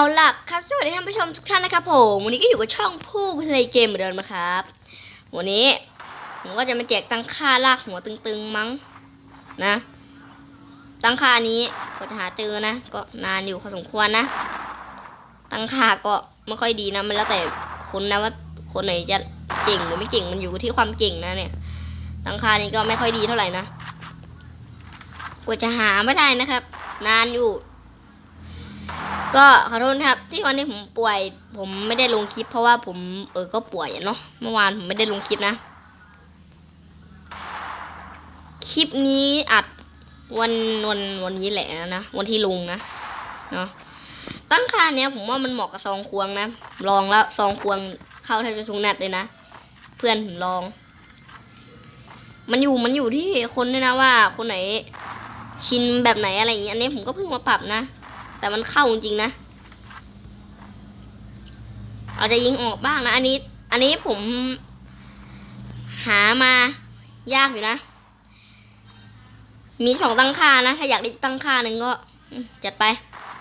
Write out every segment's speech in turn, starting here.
าล่ะครับสวัสดีท่านผู้ชมทุกท่านนะครับผมวันนี้ก็อยู่กับช่องผู้เพลย์เกมเหมือนเดิมนะครับ วันนี้ผมก็จะมาแจกตังค่าลากหัวตึงๆมั้งนะ ตังค่านี้ก็จะหาเจอนะ ก็นานอยู่พอสมควรนะ ตังค่าก็ไม่ค่อยดีนะมันแล้วแต่คนนะว่าคนไหนจะเก่งหรือไม่เก่งมันอยู่ที่ความเก่งนะเนี่ย ตังค่านี้ก็ไม่ค่อยดีเท่าไหร่นะกว่าจะหาไม่ได้นะครับ นานอยู่ ก็ขอโทษนะครับ ที่วันนี้ผมป่วย ผมไม่ได้ลงคลิป เพราะว่าผมเออก็ป่วยเนาะเมื่อวานผมไม่ได้ลงคลิปนะ คลิปนี้อัดวันวันวันนี้แหละนะวันที่ลงนะเนาะตั้งค่าเนี้ยผมว่ามันเหมาะกับซองควงนะ ลองแล้วซองควงเข้าแทบจะทุกนัดเลยนะ เพื่อนผมลอง มันอยู่มันอยู่ที่คนด้วยนะว่า คนไหนชินแบบไหนอะไรอย่างเงี้ยอันนี้ผมก็เพิ่งมาปรับนะ แต่มันเข้าจริงๆนะ อาจจะยิงออกบ้างนะ อันนี้ อันนี้ผม หามายากอยู่นะ มีสองตั้งค่านะ ถ้าอยากได้ตั้งค่าหนึ่งก็จัดไป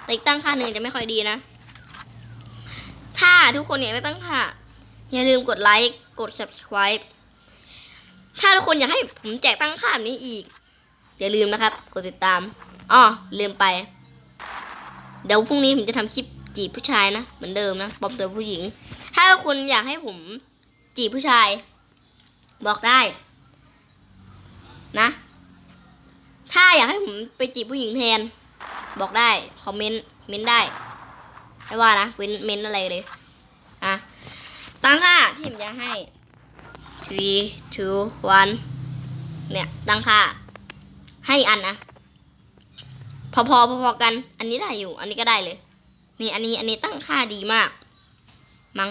แต่อีกตั้งค่าหนึ่งจะไม่ค่อยดีนะ ถ้าทุกคนอยากได้ตั้งค่า อย่าลืมกดไลค์ กด subscribe ถ้าทุกคนอยากให้ผมแจกตั้งค่าแบบนี้อีก อย่าลืมนะครับ กดติดตามอ้อลืมไป เดี๋ยวพรุ่งนี้ผมจะทำคลิปจีบผู้ชายนะเหมือนเดิมนะปลอมตัวผู้หญิง ถ้าคุณอยากให้ผมจีบผู้ชาย บอกได้ นะ ถ้าอยากให้ผมไปจีบผู้หญิงแทน บอกได้คอมเมนต์เมนได้ไม่ว่านะเว้นเมนอะไรเลยอะตั้งค่าที่ผมจะให้ three two one เนี่ยตั้งค่าให้อันนะ พอพอพอพอกัน อันนี้ได้อยู่ อันนี้ก็ได้เลย นี่อันนี้อันนี้ตั้งค่าดีมาก มั้ง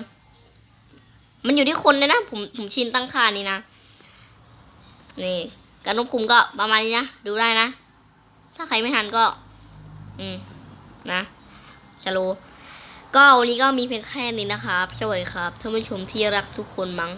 มันอยู่ที่คนเลยนะ ผมผมชินตั้งค่านี้นะ นี่การควบคุมก็ประมาณนี้นะ ดูได้นะ ถ้าใครไม่ทันก็ อืม นะสโลว์ก็วันนี้ก็มีเพียงแค่นี้นะครับสวัสดีครับท่านผู้ชมที่รักทุกคนมั้ง